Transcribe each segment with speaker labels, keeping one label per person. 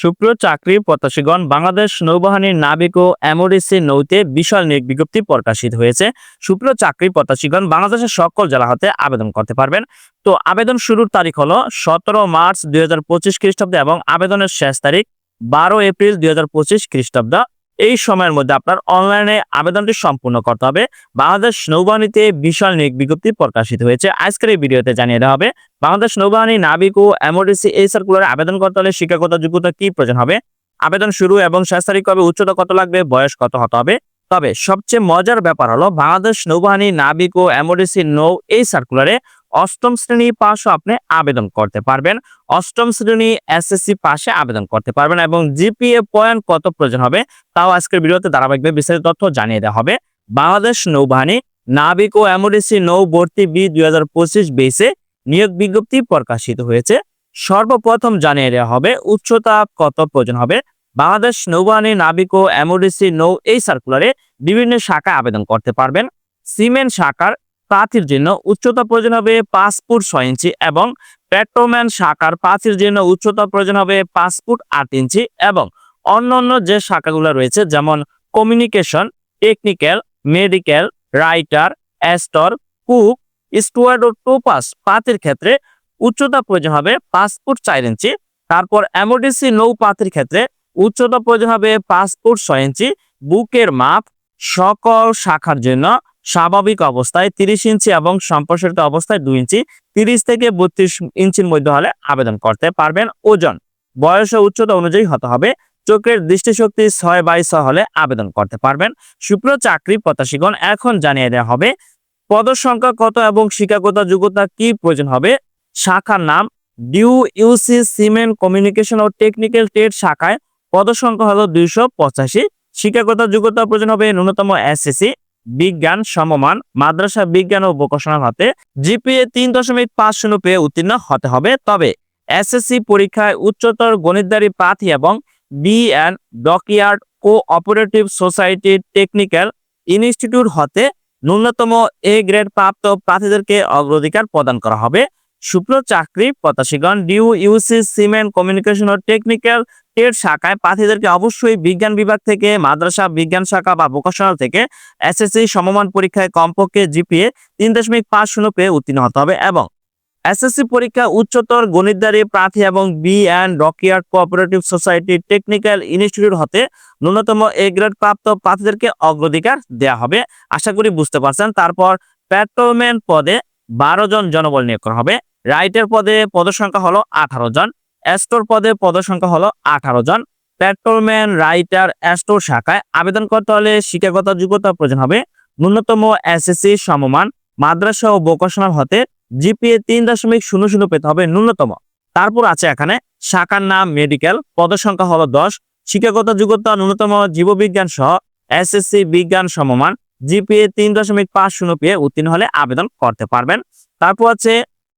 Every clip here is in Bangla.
Speaker 1: সুপ্রিয় চাকরি প্রত্যাশীগণ, বাংলাদেশ নৌবাহিনীর নাবিক ও এমওডিসি নৌতে বিশাল নিয়োগ বিজ্ঞপ্তি প্রকাশিত হয়েছে। সুপ্রিয় চাকরি প্রত্যাশীগণ, বাংলাদেশের সকল জেলা হতে আবেদন করতে পারবেন। তো আবেদন শুরুর তারিখ হলো সতেরো মার্চ দুই খ্রিস্টাব্দ এবং আবেদনের শেষ তারিখ বারো এপ্রিল দুই হাজার পঁচিশ খ্রিস্টাব্দ। এই সময়ের মধ্যে আপনার অনলাইনে আবেদনটি সম্পূর্ণ করতে হবে। বাংলাদেশ নৌবাহিনীতে বিশাল নিয়োগ বিজ্ঞপ্তি প্রকাশিত হয়েছে। আজকের এই ভিডিওতে জানিয়ে দেওয়া হবে, বাংলাদেশ নৌবাহিনী, নাবিক ও এমওডিসি এই সার্কুলারে আবেদন করতে হলে শিক্ষাগত যোগ্যতা কি প্রয়োজন হবে? আবেদন শুরু এবং শেষ তারিখ কবে? উচ্চতা কত লাগবে? বয়স কত হতে হবে? তবে সবচেয়ে মজার ব্যাপার হলো, বাংলাদেশ নৌবাহিনী, নাবিক ও এমওডিসি নৌ এই সার্কুলারে অষ্টম শ্রেণি পাশও আপনি আবেদন করতে পারবেন। অষ্টম শ্রেণি এসএসসি পাশে আবেদন করতে পারবেন এবং জিপিএ পয়েন্ট কত প্রয়োজন হবে তাও আজকের ভিডিওতে ধারাবাহিকভাবে বিস্তারিত তথ্য জানিয়ে দেওয়া হবে। বাংলাদেশ নৌবাহিনী নাবিক ও এমওডিসি নৌ ভর্তি বি দুই হাজার পঁচিশ বেসে নিয়োগ বিজ্ঞপ্তি প্রকাশিত হয়েছে। সর্বপ্রথম জানিয়ে দেওয়া হবে উচ্চতা কত প্রয়োজন হবে। বাংলাদেশ নৌবাহিনী নাবিক ও এমওডিসি নৌ এই সার্কুলারে বিভিন্ন শাখায় আবেদন করতে পারবেন। সিমেন্ট শাখার প্রার্থীর জন্য উচ্চতা প্রয়োজন হবে পাঁচ ফুট ছয় ইঞ্চি এবং পেট্রোম্যান শাখার প্রার্থীর জন্য উচ্চতা প্রয়োজন হবে পাঁচ ফুট আট ইঞ্চি এবং অন্যান্য যে শাখাগুলো রয়েছে, যেমন কমিউনিকেশন টেকনিক্যাল মেডিকেল রাইটার অ্যাস্টর কুক স্টুয়ার্ড ও টোপাস পাতির ক্ষেত্রে উচ্চতা প্রয়োজন হবে পাঁচ ফুট চার ইঞ্চি। তারপর এমওডিসি নৌ পাতির ক্ষেত্রে উচ্চতা প্রয়োজন হবে পাঁচ ফুট ছয় ইঞ্চি। বুকের মাপ সকল শাখার জন্য স্বাভাবিক অবস্থায় তিরিশ ইঞ্চি এবং সম্প্রসারিত অবস্থায় দুই ইঞ্চি, তিরিশ থেকে বত্রিশ ইঞ্চির মধ্যে হলে আবেদন করতে পারবেন ওজন। বয়স ও উচ্চতা অনুযায়ী হতে হবে। চোখের দৃষ্টিশক্তি ছয় বাই ছয় হলে আবেদন করতে পারবেন। সুপ্রিয় চাকরি প্রত্যাশীগণ, এখন জানিয়ে দেওয়া হবে পদ সংখ্যা কত এবং শিক্ষাগত যোগ্যতা কি প্রয়োজন হবে? শাখার নাম ডিউ ইউসি সিমেন্ট কমিউনিকেশন ও টেকনিক্যাল ট্রেড শাখায় পদ সংখ্যা হলো দুইশো পঁচাশি। শিক্ষাগত যোগ্যতা প্রয়োজন হবে ন্যূনতম এসএসসি। বিজ্ঞান সমমান, মাদ্রাসা বিজ্ঞান ও ভোকেশনাল হতে জিপিএ তিন দশমিক পাঁচ শূন্য পেয়ে উত্তীর্ণ হতে হবে। তবে এসএসসি পরীক্ষায় উচ্চতর গণিতদারি প্রার্থী এবং B and dockyard cooperative society technical institute হতে ন্যূনতম এ গ্রেড প্রাপ্ত প্রার্থীদেরকে অগ্রাধিকার প্রদান করা হবে। শুক্র চাকরি প্রত্যাশীগণ, ডিউ, ইউসি, সিমেন্ট কমিউনিকেশন ও টেকনিক্যাল ট্রেড শাখায় প্রার্থীদেরকে অবশ্যই বিজ্ঞান বিভাগ থেকে, মাদ্রাসা বিজ্ঞান শাখা বা ভোকেশনাল থেকে এসএসসি সমমান পরীক্ষায় কমপক্ষে জিপিএ তিন দশমিক পাঁচ শূন্য পেয়ে উত্তীর্ণ হতে হবে এবং এসএসসি পরীক্ষা উচ্চতর গণিতদারি প্রার্থী এবং B and dockyard cooperative society technical institute হতে ন্যূনতম এ গ্রেড প্রাপ্ত প্রার্থীদেরকে অগ্রাধিকার দেওয়া হবে। আশা করি বুঝতে পারছেন। তারপর পেট্রোম্যান পদে বারো জন জনবল নিয়োগ করা হবে। রাইটের পদে পদসংখ্যা হলো আঠারো জন। অ্যাস্টোর পদে পদসংখ্যা হলো আঠারো জন। পেট্রোলম্যান, রাইটার, অ্যাস্টোর শাখায় আবেদন করতে হলে শিক্ষাগত যোগ্যতা প্রয়োজন হবে। ন্যূনতম এসএসসি সমমান, মাদ্রাসা ও ভোকেশনাল হতে জিপিএ তিন দশমিক শূন্য শূন্য পেতে হবে ন্যূনতম। তারপর আছে এখানে শাখার নাম মেডিকেল পদসংখ্যা হলো দশ। শিক্ষাগত যোগ্যতা ন্যূনতম জীববিজ্ঞান সহ এসএসসি বিজ্ঞান সমমান, জিপিএ তিন দশমিক পাঁচ শূন্য পেয়ে উত্তীর্ণ হলে আবেদন করতে পারবেন। তারপর আছে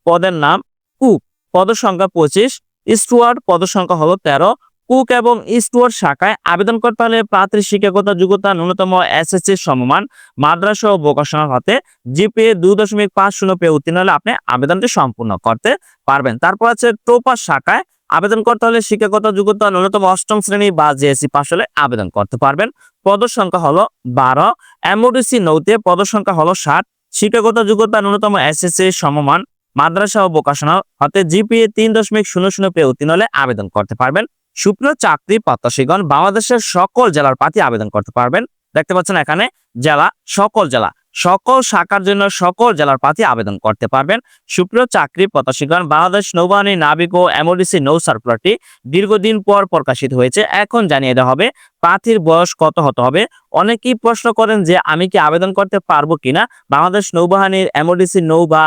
Speaker 1: পদের নাম কুক পদ সংখ্যা পঁচিশ। স্টুয়ার্ড পদ সংখ্যা হলো তেরো। কুক এবং স্টুয়ার্ড শাখায় আবেদন করতে হলে প্রার্থীর শিক্ষাগত যোগ্যতা ন্যূনতম এসএসসি সমমান মাদ্রাসা ও ভোকেশনাল হতে জিপিএ দুই দশমিক পাঁচ শূন্য পেয়ে উত্তীর্ণ হলে আপনি আবেদনটি সম্পূর্ণ করতে পারবেন। তারপর আছে টোপাস শাখায় আবেদন করতে হলে শিক্ষাগত যোগ্যতা ন্যূনতম অষ্টম শ্রেণি বা জেএসসি পাশ হলে আবেদন করতে পারবেন। পদ সংখ্যা হলো বারো। এমওডিসি নৌতে পদ সংখ্যা হলো ষাট। শিক্ষাগত যোগ্যতা ন্যূনতম এসএসসি সমমান মাদ্রাসা ও ভোকেশনাল হতে জিপিএ তিন দশমিক শূন্য শূন্য পেয়ে উত্তীর্ণ হলে আবেদন করতে পারবেন। সুপ্রিয় চাকরি প্রত্যাশীগণ, বাংলাদেশের সকল জেলার প্রার্থী আবেদন করতে পারবেন। দেখতে পাচ্ছেন এখানে জেলা, সকল জেলা। সকল শাখার জন্য সকল জেলার প্রার্থী আবেদন করতে পারবেন। সুপ্রিয় চাকরি প্রত্যাশীগণ, বাংলাদেশ নৌবাহিনী, নাবিক ও এমওডিসি নৌ সার্কুলারটি দীর্ঘদিন পর প্রকাশিত হয়েছে। এখন জানিয়ে দেওয়া হবে, প্রার্থীর বয়স কত হতে হবে? অনেকেই প্রশ্ন করেন যে, আমি কি আবেদন করতে পারব কিনা? বাংলাদেশ নৌবাহিনীর এমওডিসি নৌ বা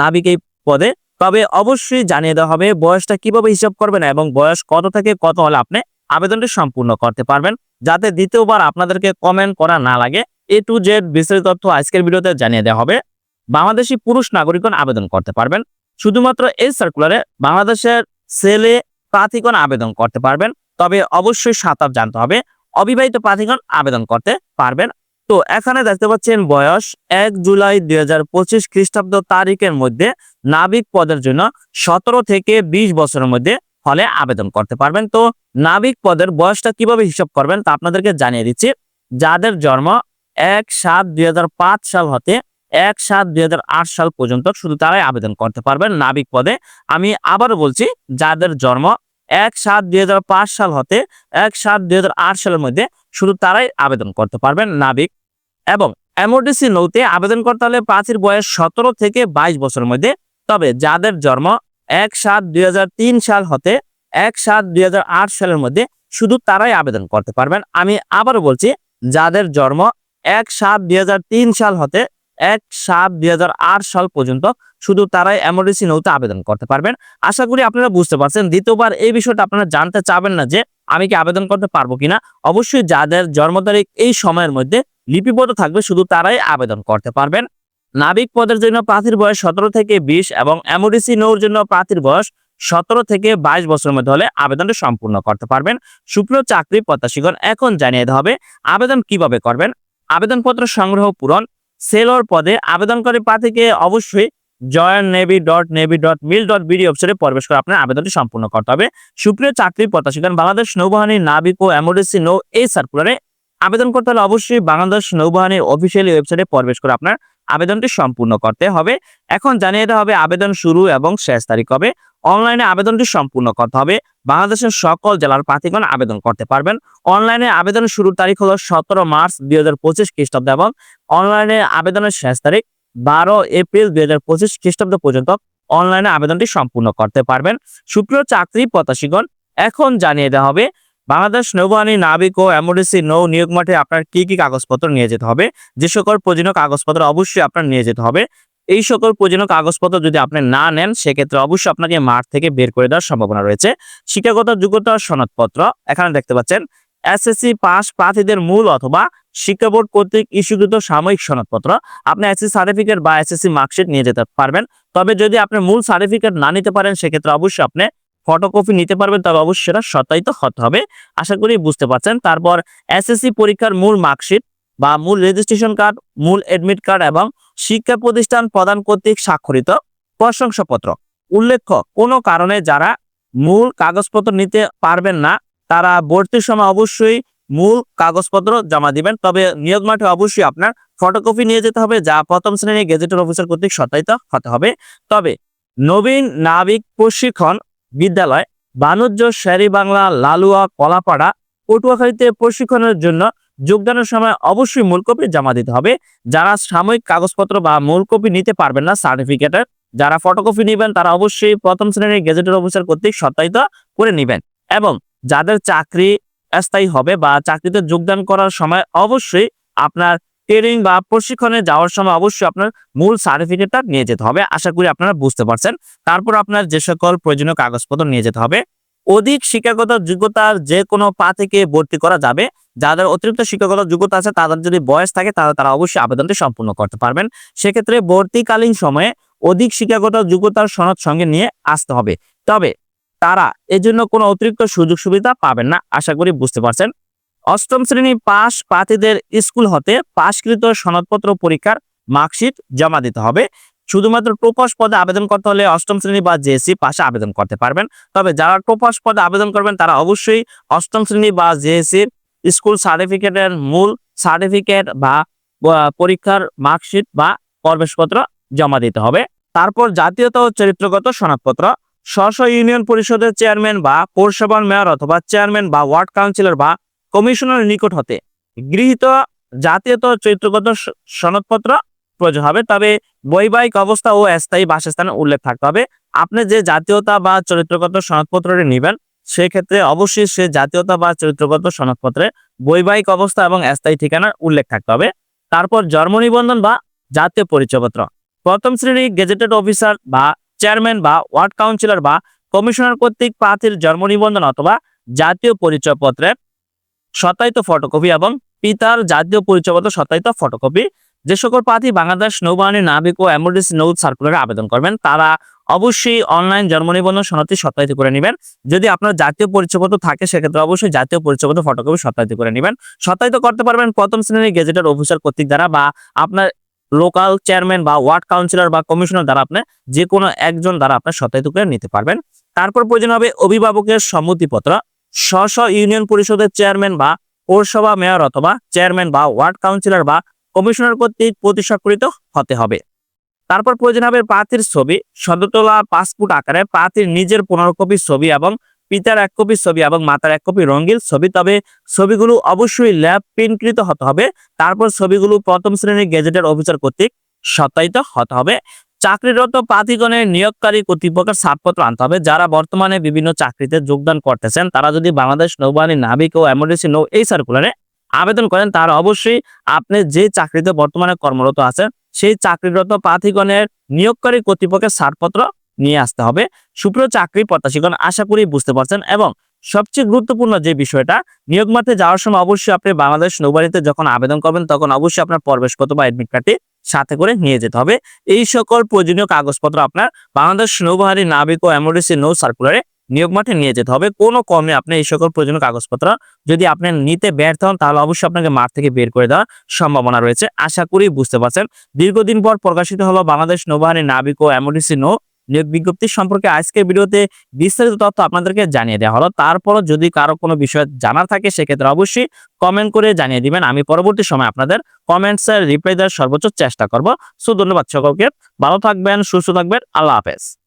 Speaker 1: নাবিক এই পদে। তবে অবশ্যই জানিয়ে দেওয়া হবে, বয়সটা কীভাবে হিসাব করবেন এবং বয়স কত থেকে কত হলে আপনি আবেদনটি সম্পূর্ণ করতে পারবেন। যাতে দ্বিতীয়বার আপনাদেরকে কমেন্ট করা না লাগে। এ টু জেড বিস্তারিত তথ্য আজকের ভিডিওতে জানিয়ে দেওয়া হবে। বাংলাদেশি পুরুষ নাগরিকগণ আবেদন করতে পারবেন। শুধুমাত্র এই সার্কুলারে বাংলাদেশের ছেলে প্রার্থীগণ আবেদন করতে পারবেন। তবে অবশ্যই সাঁতার জানতে হবে। অবিবাহিত প্রার্থীগণ আবেদন করতে পারবেন। তো এখানে দেখতে পাচ্ছেন বয়স এক জুলাই দুই হাজার পঁচিশ খ্রিস্টাব্দ তারিখের মধ্যে নাবিক পদের জন্য সতেরো থেকে বিশ বছরের মধ্যে হলে আবেদন করতে পারবেন। তো নাবিক পদের বয়সটা কীভাবে হিসাব করবেন তা আপনাদেরকে জানিয়ে দিচ্ছি। যাদের জন্ম এক সাত দুই সাল হতে এক সাত দুই সাল পর্যন্ত শুধু তারাই আবেদন করতে পারবেন নাবিক পদে। আমি আবারও বলছি, যাদের জন্ম এক সাত দুই সাল হতে এক সাত দুই সালের মধ্যে শুধু তারাই আবেদন করতে পারবেন নাবিক। এবং এমওডিসি নৌতে আবেদন করতে হলে প্রাচীর বয়স সতেরো থেকে বাইশ বছরের মধ্যে। তবে যাদের জন্ম এক সাত দুই সাল হতে এক সাত দুই সালের মধ্যে শুধু তারাই আবেদন করতে পারবেন। আমি আবারও বলছি, যাদের জন্ম এক সাত দুই সাল হতে এক সাত দুই সাল পর্যন্ত শুধু তারাই এমওডিসি নৌতে আবেদন করতে পারবেন। আশা করি আপনারা বুঝতে পারছেন। দ্বিতীয়বার এই বিষয়টা আপনারা জানতে চাবেন না যে আমি কি আবেদন করতে পারব কিনা। অবশ্যই যাদের জন্ম তারিখ এই সময়ের মধ্যে লিপিবদ্ধ থাকবে শুধু তারাই আবেদন করতে পারবেন। নাবিক পদের জন্য প্রার্থীর বয়স সতেরো থেকে বিশ এবং এমওডিসি নৌর জন্য প্রার্থীর বয়স সতেরো থেকে বাইশ বছরের মধ্যে হলে আবেদনটি সম্পূর্ণ করতে পারবেন। সুপ্রিয় চাকরি প্রত্যাশীগণ, এখন জানিয়ে দেওয়া হবে আবেদন কীভাবে করবেন। আবেদনপত্র সংগ্রহ পূরণ। সেলর পদে আবেদনকারী প্রার্থীকে অবশ্যই join navy dot navy dot mil dot BD ওয়েবসাইটে প্রবেশ করে আপনার আবেদনটি সম্পূর্ণ করতে হবে। সুপ্রিয় চাকরি প্রত্যাশীগণ বাংলাদেশ নৌবাহিনী, নাবিক ও এমওডিসি নৌ এই সার্কুলারে আবেদন করতে হলে অবশ্যই বাংলাদেশ নৌবাহিনীর অফিসিয়ালি ওয়েবসাইটে প্রবেশ করে আপনার আবেদনটি সম্পূর্ণ করতে হবে। এখন জানিয়ে দেওয়া হবে আবেদন শুরু এবং শেষ তারিখ হবে অনলাইনে আবেদনটি সম্পূর্ণ করতে হবে। বাংলাদেশের সকল জেলার প্রার্থীগণ আবেদন করতে পারবেন। অনলাইনে আবেদনের শুরুর তারিখ হলো সতেরো মার্চ দুই হাজার পঁচিশ খ্রিস্টাব্দ এবং অনলাইনে আবেদনের শেষ তারিখ বারো এপ্রিল দুই হাজার পঁচিশ খ্রিস্টাব্দ পর্যন্ত অনলাইনে আবেদনটি সম্পূর্ণ করতে পারবেন। সুপ্রিয় চাকরি প্রত্যাশীগণ, এখন জানিয়ে দেওয়া হবে, বাংলাদেশ নৌবাহিনী নাবিক ও এমওডিসি নৌ নিয়োগ মাঠে আপনার কি কি কাগজপত্র নিয়ে যেতে হবে? যে সকল প্রয়োজনীয় কাগজপত্র অবশ্যই আপনার নিয়ে যেতে হবে। এই সকল প্রয়োজনীয় কাগজপত্র যদি আপনি না নেন, সেক্ষেত্রে অবশ্যই আপনাকে মাঠ থেকে বের করে দেওয়ার সম্ভাবনা রয়েছে। শিক্ষাগত যোগ্যতা সনদপত্র, এখানে দেখতে পাচ্ছেন এসএসসি পাস প্রার্থীদের মূল অথবা শিক্ষা বোর্ড কর্তৃক ইস্যুকৃত সাময়িক সনদপত্র। আপনি এসএসসি সার্টিফিকেট বা এসএসসি মার্কশিট নিয়ে যেতে পারবেন। তবে যদি আপনি মূল সার্টিফিকেট না নিতে পারেন, সেক্ষেত্রে অবশ্যই আপনি ফটোকপি নিতে পারবেন, তবে অবশ্যই সেটা সত্যায়িত হতে হবে। আশা করি বুঝতে পারছেন। তারপর এসএসসি পরীক্ষার মূল মার্কশিট বা মূল রেজিস্ট্রেশন কার্ড মূল এডমিট কার্ড এবং শিক্ষা প্রতিষ্ঠান প্রদান কর্তৃক স্বাক্ষরিত প্রশংসাপত্র। উল্লেখ্য, কোনো কারণে যারা মূল কাগজপত্র নিতে পারবেন না, তারা ভর্তির সময় অবশ্যই মূল কাগজপত্র জমা দিবেন। তবে নিয়োগ মাঠে অবশ্যই আপনার ফটোকপি নিয়ে যেতে হবে, যা প্রথম শ্রেণির গেজেটের অফিসার কর্তৃক সত্যায়িত হতে হবে। তবে নবীন নাবিক প্রশিক্ষণ বিদ্যালয়, বাণিজ্য শেরি বাংলা লালুয়া, কলাপাড়া, পটুয়াখালীতে প্রশিক্ষণের জন্য যোগদানের সময় অবশ্যই মূল কপি জমা দিতে হবে। যারা সাময়িক কাগজপত্র বা মূল কপি নিতে পারবেন না সার্টিফিকেটের যারা ফটোকপি নেবেন, তারা অবশ্যই প্রথম শ্রেণির গেজেটের অফিসার কর্তৃক সত্যায়িত করে নেবেন। এবং যাদের চাকরি স্থায়ী হবে বা চাকরিতে যোগদান করার সময় অবশ্যই আপনার ট্রেনিং বা প্রশিক্ষণে যাওয়ার সময় অবশ্যই আপনার মূল সার্টিফিকেটটা নিয়ে যেতে হবে। আশা করি আপনারা বুঝতে পারছেন। তারপর আপনার যে সকল প্রয়োজনীয় কাগজপত্র নিয়ে যেতে হবে। অধিক শিক্ষাগত যোগ্যতার যে কোনো পা থেকে ভর্তি করা যাবে। যাদের অতিরিক্ত শিক্ষাগত যোগ্যতা আছে, তাদের যদি বয়স থাকে, তাহলে তারা অবশ্যই আবেদনটি সম্পূর্ণ করতে পারবেন। সেক্ষেত্রে ভর্তিকালীন সময়ে অধিক শিক্ষাগত যোগ্যতার সনদ সঙ্গে নিয়ে আসতে হবে। তবে তারা এজন্য কোনো অতিরিক্ত সুযোগ সুবিধা পাবেন না, আশা করি বুঝতে পারছেন। অষ্টম শ্রেণি পাশ প্রার্থীদের স্কুল হতে পাশকৃত সনদপত্র পরীক্ষার মার্কশিট জমা দিতে হবে। শুধুমাত্র টোপাস পদে আবেদন করতে হলে অষ্টম শ্রেণি বা জেএসসি পাশে আবেদন করতে পারবেন। তবে যারা টোপাস পদে আবেদন করবেন, তারা অবশ্যই অষ্টম শ্রেণি বা জেএসসির স্কুল সার্টিফিকেটের মূল সার্টিফিকেট বা পরীক্ষার মার্কশিট বা প্রবেশপত্র জমা দিতে হবে। তারপর জাতীয়তা ও চরিত্রগত সনদপত্র। স্ব ইউনিয়ন পরিষদের চেয়ারম্যান বা পৌরসভার মেয়র অথবা চেয়ারম্যান বা ওয়ার্ড কাউন্সিলর বা কমিশনারের নিকট হতে গৃহীত জাতীয়তা ও চরিত্রগত সনদপত্র প্রয়োজন হবে। তবে বৈবাহিক অবস্থা ও স্থায়ী বাসস্থানের উল্লেখ থাকতে হবে। আপনি যে জাতীয়তা বা চরিত্রগত সনদপত্রটি নেবেন সেক্ষেত্রে অবশ্যই সে জাতীয়তা বা চরিত্রগত সনদপত্রে বৈবাহিক অবস্থা এবং স্থায়ী ঠিকানার উল্লেখ থাকতে হবে। তারপর জন্ম নিবন্ধন বা জাতীয় পরিচয়পত্র। প্রথম শ্রেণি গেজেটেড অফিসার বা চেয়ারম্যান বা ওয়ার্ড কাউন্সিলর বা কমিশনার কর্তৃক প্রার্থীর জন্ম নিবন্ধন অথবা জাতীয় পরিচয়পত্রের সত্যায়িত ফটোকপি এবং পিতার জাতীয় পরিচয়পত্র সত্যায়িত ফটোকপি যে সকল প্রার্থী বাংলাদেশ নৌবাহিনী, নাবিক ও এমওডিসি নৌ সার্কুলারে আবেদন করবেন, তারা অবশ্যই অনলাইন জন্ম নিবন্ধন সনদটি সত্যায়িত করে নেবেন। যদি আপনার জাতীয় পরিচয়পত্র থাকে, সেক্ষেত্রে অবশ্যই জাতীয় পরিচয়পত্র ফটোকপি সত্যায়িত করে নেবেন। সত্যায়িত করতে পারবেন প্রথম শ্রেণির গেজেটের অফিসার কর্তৃক দ্বারা বা আপনার লোকাল চেয়ারম্যান বা ওয়ার্ড কাউন্সিলর বা কমিশনার দ্বারা আপনি যে কোনো একজন দ্বারা আপনার সত্যায়িত করে নিতে পারবেন। তারপর প্রয়োজন হবে অভিভাবকের সম্মতিপত্র। স্ব স্ব ইউনিয়ন পরিষদের চেয়ারম্যান বা পৌরসভা মেয়র অথবা চেয়ারম্যান বা ওয়ার্ড কাউন্সিলর বা কমিশনার কর্তৃক প্রতিস্বাক্ষরিত হতে হবে। তারপর প্রয়োজন হবে প্রার্থীর ছবি সদতলা পাসপোর্ট আকারে প্রার্থীর নিজের পনেরো কপি ছবি এবং পিতার এক কপি ছবি এবং মাতার এক কপি রঙিন ছবি। তবে ছবিগুলো অবশ্যই ল্যাব প্রিন্টকৃত হতে হবে। তারপর ছবিগুলো প্রথম শ্রেণির গেজেটের অফিসার কর্তৃক সত্যায়িত হতে হবে। চাকরিরত প্রার্থীগণের নিয়োগকারী কর্তৃপক্ষের ছাড়পত্র আনতে হবে। যারা বর্তমানে বিভিন্ন চাকরিতে যোগদান করতেছেন, তারা যদি বাংলাদেশ নৌবাহিনী, নাবিক ও এমার্জেন্সি নৌ এই সার্কুলারে আবেদন করেন, তাহলে অবশ্যই আপনি যে চাকরিতে বর্তমানে কর্মরত আছেন, সেই চাকরিরত প্রার্থীগণের নিয়োগকারী কর্তৃপক্ষের ছাড়পত্র নিয়ে আসতে হবে। সুপ্রিয় চাকরি প্রত্যাশীগণ, আশা করি বুঝতে পারছেন এবং সবচেয়ে গুরুত্বপূর্ণ যে বিষয়টা, নিয়োগ মাঠে যাওয়ার সময় অবশ্যই আপনি বাংলাদেশ নৌবাহিনীতে যখন আবেদন করবেন, তখন অবশ্যই আপনার প্রবেশগত বা এডমিট কার্ডটি সাথে করে নিয়ে যেতে হবে। এই সকল প্রয়োজনীয় কাগজপত্র আপনার বাংলাদেশ নৌবাহিনী নাবিক ও এমার্জেন্সি নৌ সার্কুলারে নিয়োগ মাঠে নিয়ে যেতে হবে। কোনো কমে আপনি এই সকল প্রয়োজনীয় কাগজপত্র যদি আপনি নিতে ব্যর্থ হন, তাহলে অবশ্যই আপনাকে মাঠ থেকে বের করে দেওয়ার সম্ভাবনা রয়েছে। আশা করি বুঝতে পারছেন। দীর্ঘদিন পর প্রকাশিত হলো বাংলাদেশ নৌবাহিনী নাবিক ও এমার্জেন্সি নৌ নিয়োগ বিজ্ঞপ্তি সম্পর্কে আজকের ভিডিওতে বিস্তারিত তথ্য আপনাদেরকে জানিয়ে দেওয়া হলো। তারপরও যদি কারও কোনো বিষয় জানার থাকে, সেক্ষেত্রে অবশ্যই কমেন্ট করে জানিয়ে দিবেন। আমি পরবর্তী সময় আপনাদের কমেন্টসের রিপ্লাই দেওয়ার সর্বোচ্চ চেষ্টা করব। সো ধন্যবাদ সকলকে। ভালো থাকবেন, সুস্থ থাকবেন। আল্লাহ হাফেজ।